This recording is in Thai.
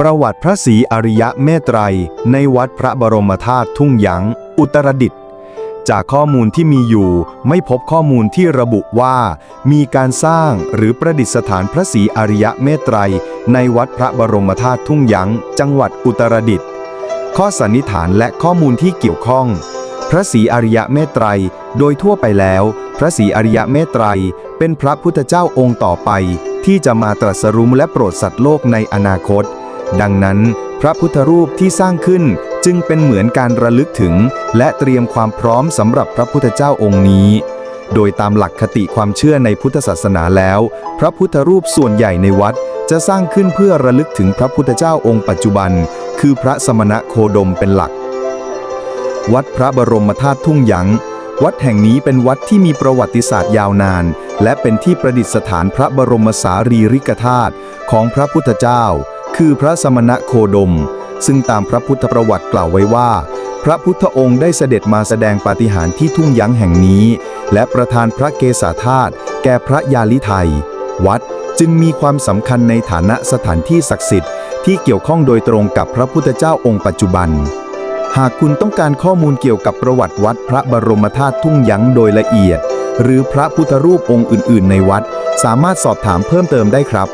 ประวัติพระศรีอริยะเมตไตรยในวัดพระบรมธาตุทุ่งหยางอุตรดิตถ์จากข้อมูลที่มีอยู่ไม่พบข้อมูลที่ระบุว่า มีการสร้างหรือประดิษฐานพระศรีอริยะเมตไตรยในวัดพระบรมธาตุทุ่งหยางจังหวัดอุตรดิตถ์ข้อสันนิษฐานและข้อมูลที่เกี่ยวข้อง พระศรีอริยะเมตไตรยโดยทั่วไปแล้ว พระศรีอริยะเมตไตรยเป็นพระพุทธเจ้าองค์ต่อไป ที่จะมาตรัสรู้และโปรดสัตว์โลกในอนาคต ดังนั้น พระพุทธรูปที่สร้างขึ้นจึงเป็นเหมือนการระลึกถึง และเตรียมความพร้อมสำหรับพระพุทธเจ้าองค์นี้ โดยตามหลักคติความเชื่อในพุทธศาสนาแล้ว พระพุทธรูปส่วนใหญ่ในวัดจะสร้างขึ้นเพื่อระลึกถึงพระพุทธเจ้าองค์ปัจจุบัน คือพระสมณะโคดมเป็นหลัก วัดพระบรมธาตุทุ่งหยางวัดแห่งนี้เป็นวัดที่มีประวัติศาสตร์ยาวนาน และเป็นที่ประดิษฐานพระบรมสารีริกธาตุของพระพุทธเจ้า คือพระสมณะโคดม ซึ่งตามพระพุทธประวัติกล่าวไว้ว่า พระพุทธองค์ได้เสด็จมาแสดงปาฏิหาริย์ที่ทุ่งหยางแห่งนี้ และประทานพระเกศาธาตุแก่พระยาลิไทย วัดจึงมีความสำคัญในฐานะสถานที่ศักดิ์สิทธิ์ที่เกี่ยวข้องโดยตรงกับพระพุทธเจ้าองค์ปัจจุบัน หากคุณต้องการข้อมูลเกี่ยวกับประวัติวัดพระบรมธาตุทุ่งหยางโดยละเอียด หรือพระพุทธรูปองค์อื่น ๆ ในวัด สามารถสอบถามเพิ่มเติมได้ครับ